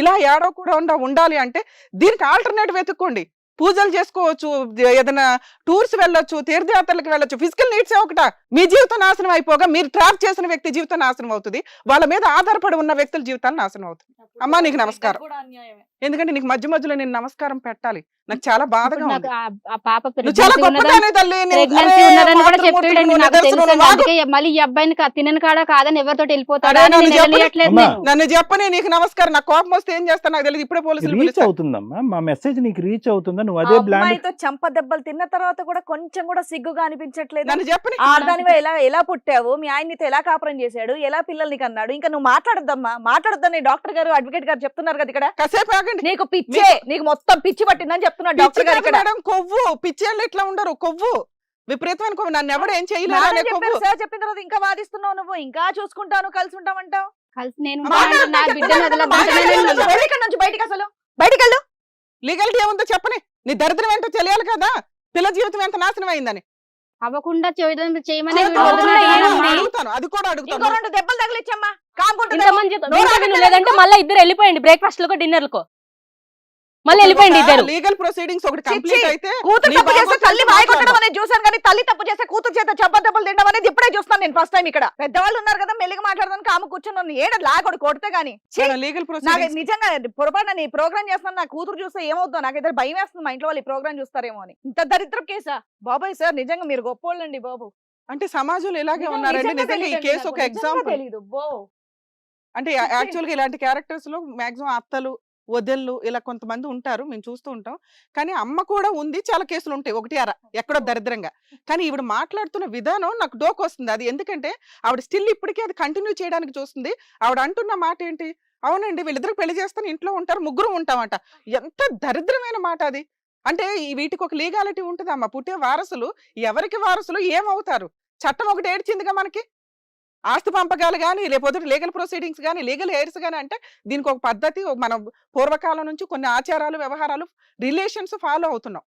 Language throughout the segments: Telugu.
ఇలా ఏడవకుండా ఉండాలి అంటే దీనికి ఆల్టర్నేట్ వెతుక్కోండి. పూజలు చేసుకోవచ్చు ఏదైనా టూర్స్ వెళ్ళొచ్చు తీర్థయాత్రలకు వెళ్ళొచ్చు. ఫిజికల్ నీడ్స్ ఒకట? మీ జీవితం నాశనం అయిపోగా మీరు ట్రాప్ చేసిన వ్యక్తి జీవితం నాశనం అవుతుంది. వాళ్ళ మీద ఆధారపడి ఉన్న వ్యక్తుల జీవితాలు నాశనం అవుతుంది. అమ్మా, నీకు నమస్కారం. కూడా అన్యాయమే. ఎందుకంటే నీకు మధ్య మధ్యలో నేను నమస్కారం పెట్టాలి. నాకు చాలా బాధగా ఉంది. మళ్ళీ ఈ అబ్బాయిని కా- తినని కాడ కాదని ఎవరితో వెళ్ళిపోతాడా నన్ను నేను చెప్పని- నీకు నమస్కారం. నాకు కోపం వస్తే ఏం చేస్తా నాకు తెలియదు ఇప్పుడే పోలీసులు రీచ్. అవుతుందమ్మా. మా మెసేజ్ నీకు రీచ్ అవుతుందా నువ్వు అదే బ్లాండ్ అమ్మాయితో చంప దెబ్బలు తిన్న తర్వాత కూడా కొంచెం కూడా సిగ్గుగా అనిపించట్లేదు? నన్ను చెప్పని ఆడదానివే ఎలా ఎలా పుట్టావు? మీ ఆయన నీతో ఎలా కాపురం చేశాడు? ఎలా పిల్లల్ని కన్నాడు ఇంకా నువ్వు మాట్లాడొద్దమ్మా. మాట్లాడొద్దని డాక్టర్ గారు అడ్వకేట్ గారు చెప్తున్నారు కదా ఇక్కడ. కాసేపు ఆగండి. నీకు పిచ్చే నీకు మొత్తం పిచ్చి పట్టిందని చెప్తున్నారు పిచ్చి డాక్టర్ గారు ఇక్కడ. మేడం కొవ్వు. పిచ్చేళ్ళు ఇట్లా ఉండరు? కొవ్వు. విపరీతమైన కొవ్వు. నన్ను ఎవడు ఏం చేయలేదు చెప్పిన తర్వాత ఇంకా వాదిస్తున్నావు నువ్వు. ఇంకా చూసుకుంటాను కలిసి ఉంటామంటావు. కలిసి నేను బయటికి అసలు? బయటికి వెళ్ళు లీగల్టీ ఏముందో చెప్పని. నీ దరిద్రం ఏంటో తెలియాలి కదా. పిల్ల జీవితం ఎంత నాశనం అయిందని. అవ్వకుండా చేయడం చేయమని. అడుగుతాను. అది కూడా అడుగుతాను. రెండు దెబ్బలు తగిలిచ్చమ్మా. లేదంటే? మళ్ళీ ఇద్దరు వెళ్ళిపోయండి. బ్రేక్ఫాస్ట్లకు డిన్నర్లకు. మళ్ళీ వెళ్ళిపోయింది ఇద్దరు. లీగల్ ప్రొసీడింగ్స్ ఒకటి కంప్లీట్ చిచ్చి, అయితే కూతురు నీ తప్పు బాబు చేస్తే చేత తల్లి బాయ్ కొట్టడం మాట్లాడు. అనేది చూసాను కానీ తల్లి తప్పు చేస్తే కూతురు చేత తినడం అనేది ఇప్పుడే చూస్తాను నేను ఫస్ట్ టైం ఇక్కడ. పెద్దవాళ్ళు ఉన్నారు కదా మెల్లిగా మాట్లాడడానికి ఆమె కూర్చొని ఏడ లాగొడు కొడితే గానీ. ఛీ, లీగల్ నాకు ప్రొసీడింగ్స్ నిజంగా పొరపాటున నీ ప్రోగ్రామ్ చేస్తున్నాను నా కూతురు చూస్తే ఏమవుతుందో నాకు ఇద్దరు భయం వేస్తుంది మా ఇంట్లో వాళ్ళు ఈ ప్రోగ్రామ్ చూస్తారేమో అని. ఇంత దరిద్రం కేసా? బాబాయ్ సార్ నిజంగా మీరు గొప్పోళ్ళండి బాబు. అంటే సమాజంలో ఇలాగే ఉన్నారండి. నిజంగా ఈ కేసు ఒక ఎగ్జాంపుల్ తెలీదు. బో. అంటే. యాక్చువల్గా ఇలాంటి క్యారెక్టర్స్లో మాక్సిమం అత్తలు వదిళ్ళు ఇలా కొంతమంది ఉంటారు. మేము చూస్తూ ఉంటాం. కానీ అమ్మ కూడా ఉంది. చాలా కేసులు ఉంటాయి. ఒకటి అర. ఎక్కడో దరిద్రంగా. కానీ ఈవిడ మాట్లాడుతున్న విధానం నాకు డోక్ వస్తుంది. అది ఎందుకంటే ఆవిడ స్టిల్ ఇప్పటికీ అది కంటిన్యూ చేయడానికి చూస్తుంది. ఆవిడ అంటున్న మాట ఏంటి? అవునండి. వీళ్ళిద్దరు పెళ్ళి చేస్తాను ఇంట్లో ఉంటారు. ముగ్గురు ఉంటామంట. ఎంత దరిద్రమైన మాట అది. అంటే ఈ వీటికి ఒక లీగాలిటీ ఉంటుంది అమ్మ పుట్టే వారసులు ఎవరికి వారసులు ఏమవుతారు? చట్టం ఒకటి ఏడ్చిందిగా మనకి. ఆస్తి పంపకాలు కానీ లేకపోతే లీగల్ ప్రొసీడింగ్స్ కానీ లీగల్ హెయిర్స్ కానీ అంటే దీనికి ఒక పద్ధతి మనం పూర్వకాలం నుంచి కొన్ని ఆచారాలు వ్యవహారాలు రిలేషన్స్ ఫాలో అవుతున్నాం.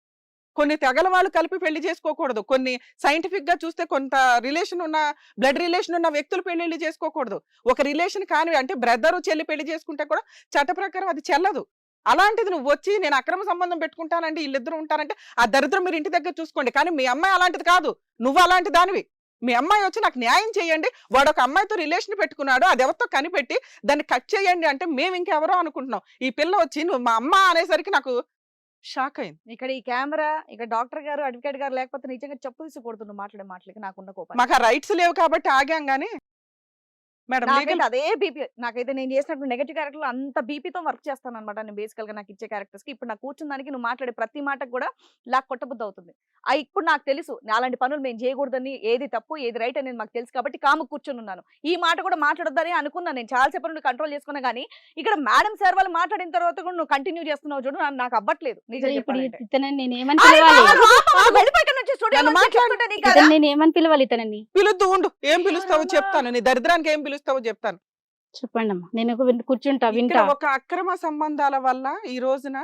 కొన్ని తెగల వాళ్ళు కలిపి పెళ్ళి చేసుకోకూడదు. కొన్ని సైంటిఫిక్గా చూస్తే కొంత రిలేషన్ ఉన్న బ్లడ్ రిలేషన్ ఉన్న వ్యక్తులు పెళ్ళిళ్ళు చేసుకోకూడదు. ఒక రిలేషన్ కానివి అంటే బ్రదరు చెల్లి పెళ్ళి చేసుకుంటే కూడా చట్ట ప్రకారం అది చెల్లదు. అలాంటిది నువ్వు వచ్చి నేను అక్రమ సంబంధం పెట్టుకుంటానంటే వీళ్ళిద్దరు ఉంటారంటే ఆ దరిద్రం మీరు ఇంటి దగ్గర చూసుకోండి. కానీ మీ అమ్మాయి అలాంటిది కాదు. నువ్వు అలాంటి దానివి. మీ అమ్మాయి వచ్చి నాకు న్యాయం చేయండి. వాడు ఒక అమ్మాయితో రిలేషన్ పెట్టుకున్నాడు. అది ఎవరితో కనిపెట్టి దాన్ని కట్ చేయండి అంటే మేము ఇంకెవరో అనుకుంటున్నాం. ఈ పిల్ల వచ్చి నువ్వు మా అమ్మ అనేసరికి నాకు షాక్ అయింది. ఇక్కడ ఈ కెమెరా ఇక్కడ డాక్టర్ గారు అడ్వకేట్ గారు లేకపోతే నిజంగా చెప్పు తీసి మాట్లాడే మాటలకి నాకున్న కోపం. మాకు రైట్స్ లేవు కాబట్టి ఆగాం కానీ మేడం నాకైతే అదే బీపీ నాకైతే నేను చేసినప్పుడు నెగటివ్ క్యారెక్టర్ అంత బీపీతో వర్క్ చేస్తాను అనమాట నేను బేసికల్గా నాకు ఇచ్చే క్యారెక్టర్స్కి ఇప్పుడు నాకు కూర్చున్న దానికి నువ్వు మాట్లాడే ప్రతి మాటకు కూడా లాక్ కొట్టబుద్ధి అవుతుంది ఆ ఇప్పుడు నాకు తెలుసు నా అలాంటి పనులు మేము చేయకూడదని ఏది తప్పు ఏది రైట్ అనేది మాకు తెలుసు కాబట్టి కాము కూర్చొని ఉన్నాను. ఈ మాట కూడా మాట్లాడొద్దని అనుకున్నాను నేను చాలా సేపు నుండి కంట్రోల్ చేసుకున్నా కానీ ఇక్కడ మేడం సార్ వాళ్ళు మాట్లాడిన తర్వాత కూడా నువ్వు కంటిన్యూ చేస్తున్నావు చూడు నా- నాకు అవ్వట్లేదు నేను ఏమని పిలవాలి? ఇతనని పిలుద్దు ఉండు ఏం పిలుస్తావో? చెప్తాను. నీ దరిద్రానికి ఏం పిలుస్తావో చెప్తాను. చెప్పండి అమ్మా నేను కూర్చుంటా వింటా. ఒక అక్రమ సంబంధాల వల్ల ఈ రోజున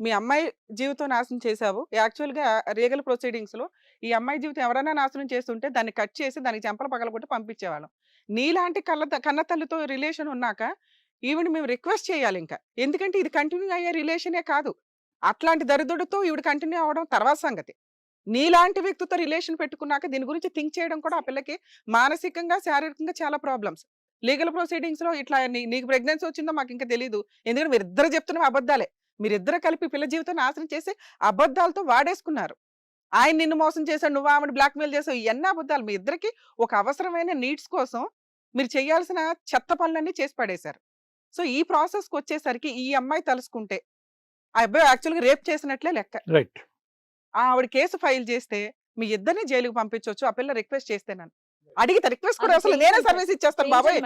మీ అమ్మాయి జీవితం నాశనం చేశావు. యాక్చువల్గా రీగల్ ప్రొసీడింగ్స్లో ఈ అమ్మాయి జీవితం ఎవరైనా నాశనం చేస్తుంటే దాన్ని కట్ చేసి దానికి చెంపలు పగలగొట్టి పంపించేవాళ్ళం. నీలాంటి కళ్ళ కన్న తల్లితో రిలేషన్ ఉన్నాక ఈవిడ మేము రిక్వెస్ట్ చేయాలి ఇంకా. ఎందుకంటే ఇది కంటిన్యూ అయ్యే రిలేషనే కాదు. అట్లాంటి దరిద్రుడితో ఈవిడ కంటిన్యూ అవ్వడం తర్వాత సంగతి. నీలాంటి వ్యక్తితో రిలేషన్ పెట్టుకున్నాక దీని గురించి థింక్ చేయడం కూడా ఆ పిల్లకి మానసికంగా శారీరకంగా చాలా ప్రాబ్లమ్స్. లీగల్ ప్రొసీడింగ్స్లో ఇట్లా నీకు ప్రెగ్నెన్సీ వచ్చిందో మాకు ఇంకా తెలియదు ఎందుకంటే మీరిద్దరు చెప్తున్న అబద్ధాలే. మీరిద్దరు కలిపి పిల్ల జీవితం నాశనం చేసి అబద్ధాలతో వాడేసుకున్నారు. ఆయన నిన్ను మోసం చేశాడు నువ్వు ఆమెను బ్లాక్మెయిల్ చేసావు ఇవన్నీ అబద్ధాలు. మీ ఇద్దరికి ఒక అవసరమైన నీడ్స్ కోసం మీరు చేయాల్సిన చెత్త పనులన్నీ చేసి పడేశారు. సో ఈ ప్రాసెస్కి వచ్చేసరికి ఈ అమ్మాయి తలుసుకుంటే ఆ అబ్బాయి యాక్చువల్గా రేప్ చేసినట్లే లెక్క. రైట్. ఆవిడ కేసు ఫైల్ చేస్తే మీ ఇద్దరిని జైలుకి పంపించవచ్చు ఆ పిల్ల రిక్వెస్ట్ చేస్తే నన్ను. అడిగితే రిక్వెస్ట్ కూడా అసలు నేనే. సర్వీస్ ఇచ్చేస్తాను బాబాయ్.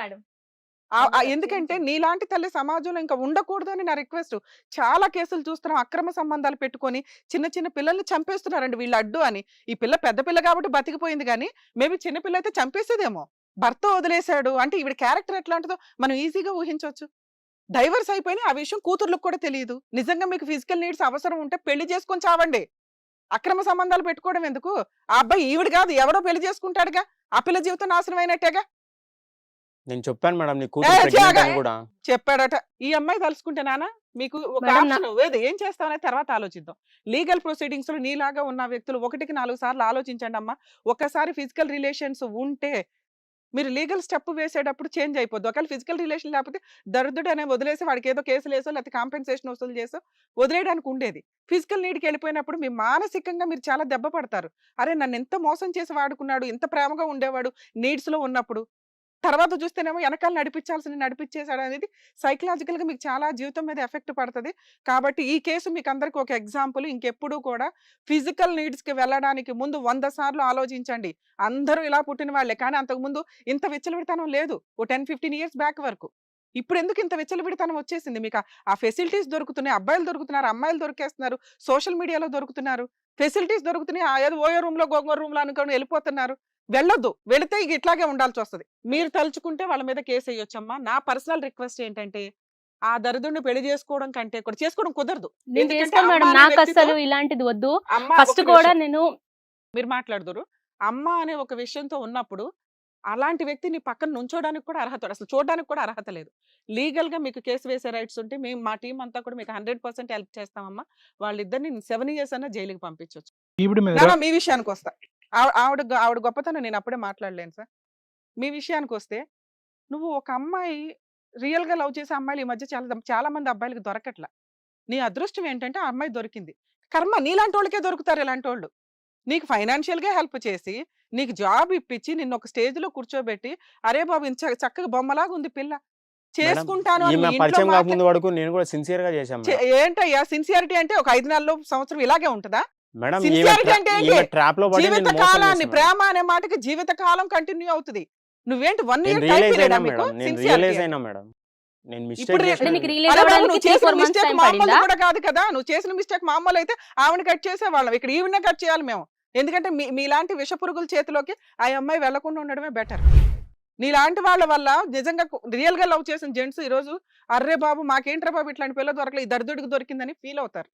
ఎందుకంటే. నీలాంటి తల్లి సమాజంలో ఇంకా ఉండకూడదు అని నా రిక్వెస్ట్. చాలా కేసులు చూస్తున్నాం అక్రమ సంబంధాలు పెట్టుకొని చిన్న చిన్న పిల్లల్ని చంపేస్తున్నారండి వీళ్ళు అడ్డు అని. ఈ పిల్ల పెద్ద పిల్ల కాబట్టి బతికిపోయింది కానీ మేబీ చిన్న పిల్ల అయితే చంపేసేదేమో. భర్త వదిలేశాడు అంటే ఈవిడ క్యారెక్టర్ ఎట్లాంటిదో మనం ఈజీగా ఊహించవచ్చు డైవర్స్ అయిపోయి ఆ విషయం కూతుర్లకు కూడా తెలియదు. నిజంగా మీకు ఫిజికల్ నీడ్స్ అవసరం ఉంటే పెళ్ళి చేసుకొని చావండి. అక్రమ సంబంధాలు పెట్టుకోవడం ఎందుకు? ఆ అబ్బాయి ఈవిడ కాదు ఎవడో పెళ్ళి చేసుకుంటాడుగా? ఆ పిల్ల జీవితం నాశనం అయినట్టేగా? నేను చెప్పాను మేడం నీ ఏ, కూతురు pregnant త్యాగ. అని కూడా. చెప్పాడట. ఈ అమ్మాయి తలుసుకుంటే నానా మీకు ఒక మేడం, నా- ఆప్షన్ వేది ఏం చేస్తామనే తర్వాత ఆలోచిద్దాం. లీగల్ ప్రొసీడింగ్స్లో నీలాగా ఉన్న వ్యక్తులు ఒకటికి నాలుగు సార్లు ఆలోచించండి అమ్మా ఒకసారి ఫిజికల్ రిలేషన్స్ ఉంటే మీరు లీగల్ స్టెప్ వేసేటప్పుడు చేంజ్ అయిపోద్ది. ఒకవేళ ఫిజికల్ రిలేషన్ లేకపోతే దరిద్రుడు అనే వదిలేసి వాడికి ఏదో కేసులు వేసో లేకపోతే కాంపెన్సేషన్ వసూలు చేసో వదిలేయడానికి ఉండేది. ఫిజికల్ నీడ్కి వెళ్ళిపోయినప్పుడు మీ మానసికంగా మీరు చాలా దెబ్బ పడతారు. అరే! నన్ను ఎంత మోసం చేసి వాడుకున్నాడు ఎంత ప్రేమగా ఉండేవాడు నీడ్స్లో ఉన్నప్పుడు. తర్వాత చూస్తేనేమో వెనకాల నడిపించాల్సిన నడిపించేశాడు అనేది సైకలాజికల్గా మీకు చాలా జీవితం మీద ఎఫెక్ట్ పడుతుంది. కాబట్టి ఈ కేసు మీకు అందరికి ఒక ఎగ్జాంపుల్. ఇంకెప్పుడు కూడా ఫిజికల్ నీడ్స్కి వెళ్ళడానికి ముందు వంద సార్లు ఆలోచించండి. అందరూ ఇలా పుట్టిన వాళ్ళే. కానీ అంతకు ముందు ఇంత విచ్చలవిడితనం లేదు. ఓ టెన్ ఫిఫ్టీన్ ఇయర్స్ బ్యాక్ వరకు. ఇప్పుడు ఎందుకు ఇంత విచ్చలవిడితనం వచ్చేసింది మీకు? ఆ- ఫెసిలిటీస్ దొరుకుతున్నాయి. అబ్బాయిలు దొరుకుతున్నారు. అమ్మాయిలు దొరికేస్తున్నారు. సోషల్ మీడియాలో దొరుకుతున్నారు. ఫెసిలిటీస్ దొరుకుతున్నాయి. ఏదో ఓయో రూమ్లో రూమ్లో రూమ్లో అనుకొని వెళ్ళిపోతున్నారు. వెళ్ళొద్దు. వెళితే ఇక ఇట్లాగే ఉండాల్సి వస్తుంది. మీరు తలుచుకుంటే వాళ్ళ మీద కేసు వేయొచ్చమ్మా నా పర్సనల్ రిక్వెస్ట్ ఏంటంటే ఆ దరిద్రుడిని పెళ్ళి చేసుకోవడం కంటే కూడా చేసుకోవడం కుదరదు. నాకు అసలు ఇలాంటిది వద్దు. ఫస్ట్ కూడా. నేను మీరు మాట్లాడుదురు. అమ్మ అనే ఒక విషయంతో ఉన్నప్పుడు అలాంటి వ్యక్తిని పక్కన నుంచోడానికి కూడా అర్హత అసలు చూడడానికి కూడా అర్హత లేదు. లీగల్గా మీకు కేసు వేసే రైట్స్ ఉంటే మేము మా టీం అంతా కూడా మీకు హండ్రెడ్ పర్సెంట్ హెల్ప్ చేస్తామమ్మా. వాళ్ళిద్దరిని సెవెన్ ఇయర్స్ అన్న జైలుకి పంపించవచ్చు ఈవిడ మీద నాన్న, మీ విషయానికి వస్తా. ఆవిడ ఆవిడ గొప్పతనం నేను అప్పుడే మాట్లాడలేను సార్. మీ విషయానికి వస్తే నువ్వు ఒక అమ్మాయి రియల్గా లవ్ చేసే అమ్మాయిలు ఈ మధ్య చాలా చాలా మంది అబ్బాయిలకి దొరకట్లా. నీ అదృష్టం ఏంటంటే ఆ అమ్మాయి దొరికింది. కర్మ నీలాంటి వాళ్ళకే దొరుకుతారు ఇలాంటి వాళ్ళు. నీకు ఫైనాన్షియల్గా హెల్ప్ చేసి నీకు జాబ్ ఇప్పించి నిన్ను ఒక స్టేజ్లో కూర్చోబెట్టి అరే బాబు ఇంత చక్కగా బొమ్మలాగా ఉంది పిల్ల. చేసుకుంటాను అని ఈమె మీ ఇంట్లో పరిచయం మాట్లా- కాకముందు వరకు నేను కూడా సిన్సియర్గా చేశాను చే- ఏంటయ్యా? సిన్సియారిటీ అంటే ఒక ఐదు నెలలు సంవత్సరం ఇలాగే ఉంటుందా? మేడం? ట్రాప్లో జీవిత కాలాన్ని. ప్రేమ అనే మాటకి జీవిత కాలం కంటిన్యూ అవుతుంది. నువ్వేంటి వన్ ఇయర్ అయినా మీకు? మేడం నేను రియలైజ్. అయినా మేడం. మిస్టేక్ చేసిన మిస్టేక్ టైం మామూలు కూడా కాదు కదా? నువ్వు చేసిన మిస్టేక్ మామూలు అయితే ఆవిడ కట్ చేసేవాళ్ళం. ఇక్కడ ఈవినే కట్ చేయాలి మేము. ఎందుకంటే మీ మీలాంటి విష పురుగుల చేతిలోకి ఆ అమ్మాయి వెళ్ళకుండా ఉండడమే బెటర్. నీలాంటి వాళ్ళ వల్ల నిజంగా రియల్గా లవ్ చేసిన జెంట్స్ ఈ రోజు అర్రే బాబు మాకేంట్రా బాబు ఇట్లాంటి పిల్ల దొరకలేదు ఈ దరిద్రుడికి దొరికిందని ఫీల్ అవుతారు.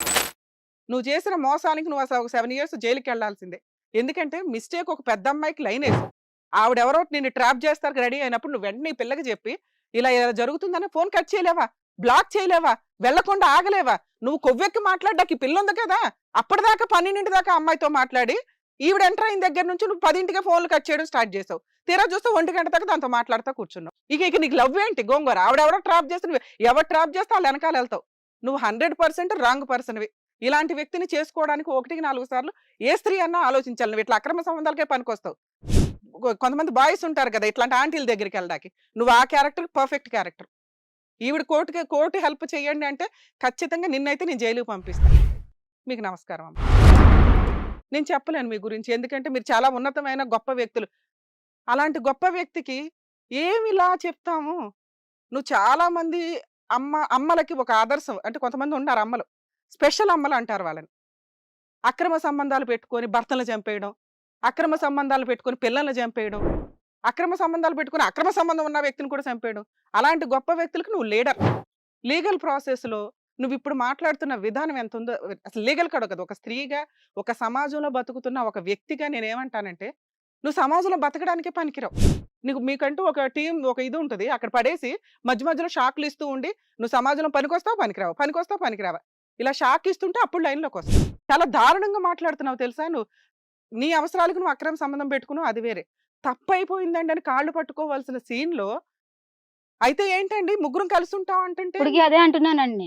నువ్వు చేసిన మోసానికి నువ్వు అసలు ఒక సెవెన్ ఇయర్స్ జైలుకి వెళ్ళాల్సిందే ఎందుకంటే మిస్టేక్ ఒక పెద్ద అమ్మాయికి లైన్ వేసావు. ఆవిడెవరో నిన్ను ట్రాప్ చేస్తారు రెడీ అయినప్పుడు నువ్వు వెంటనే పిల్లకి చెప్పి ఇలా ఇలా జరుగుతుందని ఫోన్ కట్ చేయలేవా? బ్లాక్ చేయలేవా? వెళ్ళకుండా ఆగలేవా? నువ్వు కొవ్వెక్కి మాట్లాడడానికి పిల్ల ఉంది కదా? అప్పటిదాకా పన్నెండింటి దాకా అమ్మాయితో మాట్లాడి ఈవిడ ఎంటర్ అయిన దగ్గర నుంచి నువ్వు పదింటికే ఫోన్లు కట్ చేయడం స్టార్ట్ చేసావు. తీరా చూస్తే ఒంటి గంట దాకా దాంతో మాట్లాడుతూ కూర్చున్నావు. ఇక ఇక నీకు లవ్ ఏంటి? గోంగూర. ఆవిడెవరో ట్రాప్ చేస్తే ఎవరు ట్రాప్ చేస్తే వాళ్ళు వెనకాల వెళ్తావు. నువ్వు హండ్రెడ్ పర్సెంట్ రాంగ్ పర్సన్వి. ఇలాంటి వ్యక్తిని చేసుకోవడానికి ఒకటికి నాలుగు సార్లు ఏ స్త్రీ అన్నా ఆలోచించాలి. నువ్వు ఇట్లా అక్రమ సంబంధాలకే పనికొస్తావు. కొంతమంది బాయ్స్ ఉంటారు కదా ఇట్లాంటి ఆంటీల దగ్గరికి వెళ్ళడానికి. నువ్వు ఆ క్యారెక్టర్ పర్ఫెక్ట్ క్యారెక్టర్. ఈవిడ కోర్టుకి కోర్టు హెల్ప్ చేయండి అంటే ఖచ్చితంగా నిన్నైతే నేను జైలుకి పంపిస్తాను మీకు నమస్కారం అమ్మ. నేను చెప్పలేను మీ గురించి. ఎందుకంటే మీరు చాలా ఉన్నతమైన గొప్ప వ్యక్తులు. అలాంటి గొప్ప వ్యక్తికి ఏమి ఇలా చెప్తాము? నువ్వు చాలామంది అమ్మ అమ్మలకి ఒక ఆదర్శం. అంటే కొంతమంది ఉన్నారు అమ్మలు. స్పెషల్ అమ్మలు అంటారు వాళ్ళని. అక్రమ సంబంధాలు పెట్టుకొని భర్తలు చంపేయడం అక్రమ సంబంధాలు పెట్టుకొని పిల్లల్ని చంపేయడం అక్రమ సంబంధాలు పెట్టుకొని అక్రమ సంబంధం ఉన్న వ్యక్తిని కూడా చంపేయడం. అలాంటి గొప్ప వ్యక్తులకు నువ్వు లీడర్. లీగల్ ప్రాసెస్లో నువ్వు ఇప్పుడు మాట్లాడుతున్న విధానం ఎంత ఉందో అసలు లీగల్ కాదు కదా ఒక స్త్రీగా ఒక సమాజంలో బతుకుతున్న ఒక వ్యక్తిగా నేను ఏమంటానంటే నువ్వు సమాజంలో బతకడానికే పనికిరావు. నీకు మీకంటూ ఒక టీం ఒక ఇది ఉంటుంది అక్కడ పడేసి మధ్య మధ్యలో షాక్లు ఇస్తూ ఉండి నువ్వు సమాజంలో పనికొస్తావు పనికిరావు? పనికొస్తావు పనికిరావా? ఇలా షాక్ ఇస్తుంటే అప్పుడు లైన్లోకి వస్తావు చాలా దారుణంగా మాట్లాడుతున్నావు తెలుసా నువ్వు? నీ అవసరాలకు నువ్వు అక్రమ సంబంధం పెట్టుకున్నావు అది వేరే. తప్పు అయిపోయిందండి అని కాళ్ళు పట్టుకోవాల్సిన scene లో అయితే ఏంటండి? ముగ్గురం కలిసి ఉంటాం అంటే అదే అంటున్నానండి.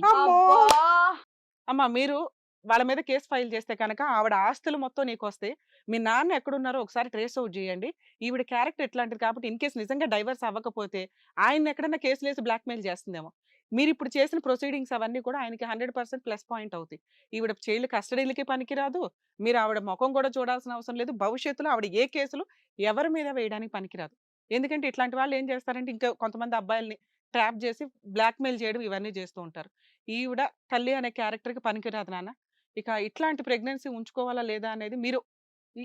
అమ్మ! మీరు వాళ్ళ మీద కేసు ఫైల్ చేస్తే కనుక ఆవిడ ఆస్తులు మొత్తం నీకు వస్తే మీ నాన్న ఎక్కడున్నారో ఒకసారి ట్రేస్ అవుట్ చేయండి. ఈవిడ క్యారెక్టర్ ఎట్లాంటిది కాబట్టి ఇన్ కేసు నిజంగా డైవర్స్ అవ్వకపోతే ఆయన ఎక్కడైనా కేసులు వేసి బ్లాక్మెయిల్ చేస్తుందేమో. మీరు ఇప్పుడు చేసిన ప్రొసీడింగ్స్ అవన్నీ కూడా ఆయనకి హండ్రెడ్ పర్సెంట్ ప్లస్ పాయింట్ అవుతాయి. ఈవిడ చైల్డ్ కస్టడీలకి పనికిరాదు. మీరు ఆవిడ ముఖం కూడా చూడాల్సిన అవసరం లేదు. భవిష్యత్తులో ఆవిడ ఏ కేసులు ఎవరి మీద వేయడానికి పనికిరాదు. ఎందుకంటే ఇట్లాంటి వాళ్ళు ఏం చేస్తారంటే ఇంకా కొంతమంది అబ్బాయిల్ని ట్రాప్ చేసి బ్లాక్మెయిల్ చేయడం ఇవన్నీ చేస్తూ ఉంటారు. ఈవిడ తల్లి అనే క్యారెక్టర్కి పనికిరాదు నాన్న. ఇక ఇట్లాంటి ప్రెగ్నెన్సీ ఉంచుకోవాలా లేదా అనేది మీరు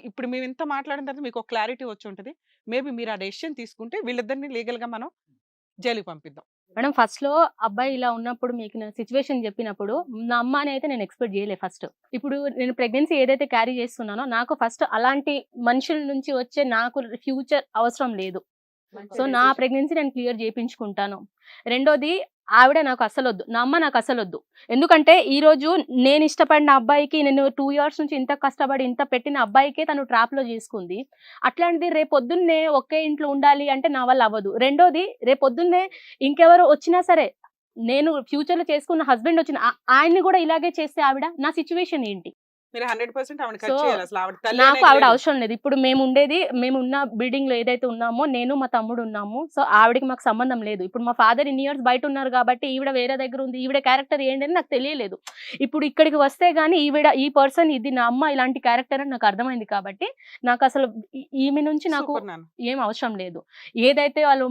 ఇప్పుడు మేము ఇంత మాట్లాడిన తర్వాత మీకు ఒక క్లారిటీ వచ్చి ఉంటుంది. మేబీ మీరు ఆ డెసిషన్ తీసుకుంటే వీళ్ళిద్దరిని లీగల్గా మనం జైలుకి పంపిద్దాం. మేడం ఫస్ట్లో అబ్బాయి ఇలా ఉన్నప్పుడు మీకు నా సిచ్యువేషన్ చెప్పినప్పుడు నా అమ్మ అని అయితే నేను ఎక్స్పెక్ట్ చేయలేదు ఫస్ట్. ఇప్పుడు నేను ప్రెగ్నెన్సీ ఏదైతే క్యారీ చేస్తున్నానో నాకు ఫస్ట్ అలాంటి మనుషుల నుంచి వచ్చే నాకు ఫ్యూచర్ అవసరం లేదు. సో నా ప్రెగ్నెన్సీ నేను క్లియర్ చేయించుకుంటాను రెండోది ఆవిడ నాకు అసలు వద్దు నా అమ్మ నాకు అసలు వద్దు ఎందుకంటే ఈరోజు నేను ఇష్టపడిన అబ్బాయికి నేను టూ ఇయర్స్ నుంచి ఇంత కష్టపడి ఇంత పెట్టిన అబ్బాయికే తను ట్రాప్లో చేసుకుంది. అట్లాంటిది రేపొద్దున్నే ఒకే ఇంట్లో ఉండాలి అంటే నా వల్ల అవ్వదు. రెండోది రేపొద్దున్నే ఇంకెవరు వచ్చినా సరే నేను ఫ్యూచర్లో చేసుకున్న హస్బెండ్ వచ్చిన ఆయన్ని కూడా ఇలాగే చేస్తే ఆవిడ? నా సిచ్యువేషన్ ఏంటి? మీరు హండ్రెడ్ పర్సెంట్ ఆవిడ So, కట్ చేయాలి అసలు. ఆవిడ తల్లి నాకు ఆవిడ. అవసరం లేదు. ఇప్పుడు మేము ఉండేది మేము ఉన్న బిల్డింగ్లో ఏదైతే ఉన్నామో నేను మా తమ్ముడు ఉన్నాము. సో ఆవిడకి మాకు సంబంధం లేదు. ఇప్పుడు మా ఫాదర్ ఇన్ని ఇయర్స్ బయట ఉన్నారు కాబట్టి ఈవిడ వేరే దగ్గర ఉంది ఈవిడ క్యారెక్టర్ ఏంటి అని నాకు తెలియలేదు. ఇప్పుడు ఇక్కడికి వస్తే గానీ ఈవిడ ఈ పర్సన్ ఇది నా అమ్మ ఇలాంటి క్యారెక్టర్ అని నాకు అర్థమైంది కాబట్టి నాకు అసలు ఈమె నుంచి నాకు. ఏం అవసరం లేదు. ఏదైతే వాళ్ళు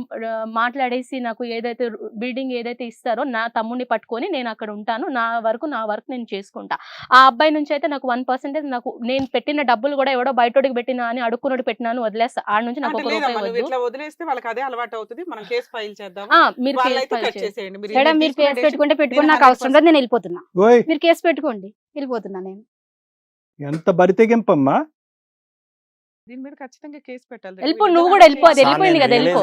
మాట్లాడేసి నాకు ఏదైతే బిల్డింగ్ ఏదైతే ఇస్తారో నా తమ్ముడిని పట్టుకొని నేను అక్కడ ఉంటాను. నా వరకు నా వర్క్ నేను చేసుకుంటా. ఆ అబ్బాయి నుంచి అయితే నాకు వన్ పర్సెంటేజ్ నాకు నేను పెట్టిన డబ్బులు కూడా ఎవడో బయటోడికి పెట్టినా అని అడుక్కున్నోడు పెట్టినాను వదిలేస్తా. ఆడ నుంచి నాకు అంటే ఒక లేదమ్మా, రూపాయి నువ్వు వద్దు. ఇట్లా వదిలేస్తే వాళ్ళకి అదే అలవాటు అవుతుంది. మనం కేసు ఫైల్ చేద్దాం ఆ, మీరు కేసు ఫైల్. చేసేయండి. మేడం మీరు కేసు పెట్టుకుంటే పెట్టుకోండి నేను నాకు అవసరం లేదు నేను వెళ్ళిపోతున్నా. మీరు కేసు పెట్టుకోండి వెళ్ళిపోతున్నా నేను. ఎంత బరితెగింపమ్మా దీని మీద ఖచ్చితంగా కేసు పెట్టాలి. వెళ్ళిపో, నువ్వు కూడా వెళ్ళిపో, అది వెళ్ళిపోయింది కదా, వెళ్ళిపో.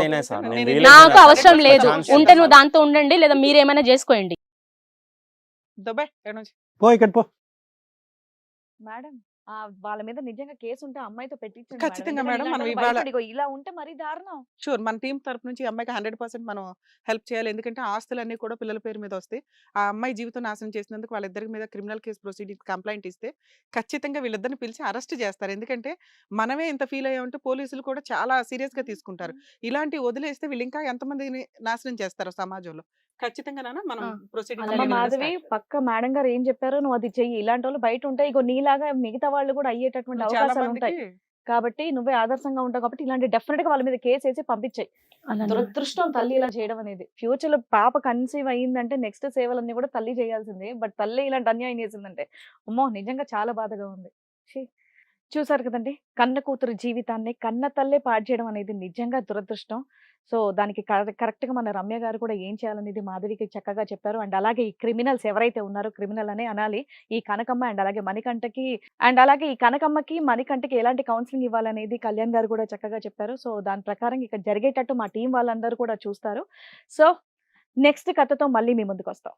నాకు. అవసరం లేదు. ఉంటే నువ్వు. దాంతో ఉండండి లేదా మీరేమైనా చేసుకోండి. దబ్బే పో ఇక్కడ పో. మేడం ఆ వాళ్ళ మీద నిజంగా కేసు ఉంటే అమ్మాయితో పెట్టించండి ఖచ్చితంగా మేడం, మనం ఇవాళ- ఇలా ఉంటే మరీ దారుణం. షూర్ మన టీం తరపు నుంచి అమ్మాయికి హండ్రెడ్ పర్సెంట్ మనం హెల్ప్ చేయాలి. ఎందుకంటే ఆస్తులన్నీ కూడా పిల్లల పేరు మీద వస్తాయి. ఆ అమ్మాయి జీవితం నాశనం చేసినందుకు వాళ్ళిద్దరి మీద క్రిమినల్ కేసు ప్రొసీడింగ్ కంప్లైంట్ ఇస్తే ఖచ్చితంగా వీళ్ళిద్దరిని పిలిచి అరెస్ట్ చేస్తారు. ఎందుకంటే మనమే ఇంత ఫీల్ అయ్యామంటే పోలీసులు కూడా చాలా సీరియస్గా తీసుకుంటారు. ఇలాంటి వదిలేస్తే వీళ్ళు ఇంకా ఎంతమందిని నాశనం చేస్తారు సమాజంలో? ఖచ్చితంగా నాన్న మనం ప్రొసీడింగ్ మాధవి పక్క మేడం గారు ఏం చెప్పారో నువ్వు అది చెయ్యి. ఇలాంటి వాళ్ళు బయట ఉంటాయి ఇగో నీలాగా మిగతా వాళ్ళు కూడా అయ్యేటటువంటి అవకాశాలు ఉంటాయి. కాబట్టి నువ్వే ఆదర్శంగా ఉంటావు కాబట్టి ఇలాంటి డెఫినెట్గా వాళ్ళ మీద కేసు వేసి పంపించాయి. దురదృష్టం తల్లి ఇలా చేయడం అనేది. ఫ్యూచర్లో పాప కన్సీవ్ అయ్యిందంటే నెక్స్ట్ సేవలన్నీ కూడా తల్లి చేయాల్సిందే. బట్ తల్లి ఇలాంటి అన్యాయం చేసిందంటే అమ్మో నిజంగా చాలా బాధగా ఉంది. చూసారు కదండి! కన్న కూతురు జీవితాన్ని కన్న తల్లే పాడు చేయడం అనేది నిజంగా దురదృష్టం. సో దానికి కరెక్ట్గా మన రమ్య గారు కూడా ఏం చేయాలనేది మాధవికి చక్కగా చెప్పారు. అండ్ అలాగే ఈ క్రిమినల్స్ ఎవరైతే ఉన్నారో క్రిమినల్ అనే అనాలి ఈ కనకమ్మ అండ్ అలాగే మణికంఠకి అండ్ అలాగే ఈ కనకమ్మకి మణికంఠకి ఎలాంటి కౌన్సిలింగ్ ఇవ్వాలనేది కళ్యాణ్ గారు కూడా చక్కగా చెప్పారు. సో దాని ప్రకారం ఇక్కడ జరిగేటట్టు మా టీం వాళ్ళందరూ కూడా చూస్తారు. సో నెక్స్ట్ కథతో మళ్ళీ మీ ముందుకు వస్తాం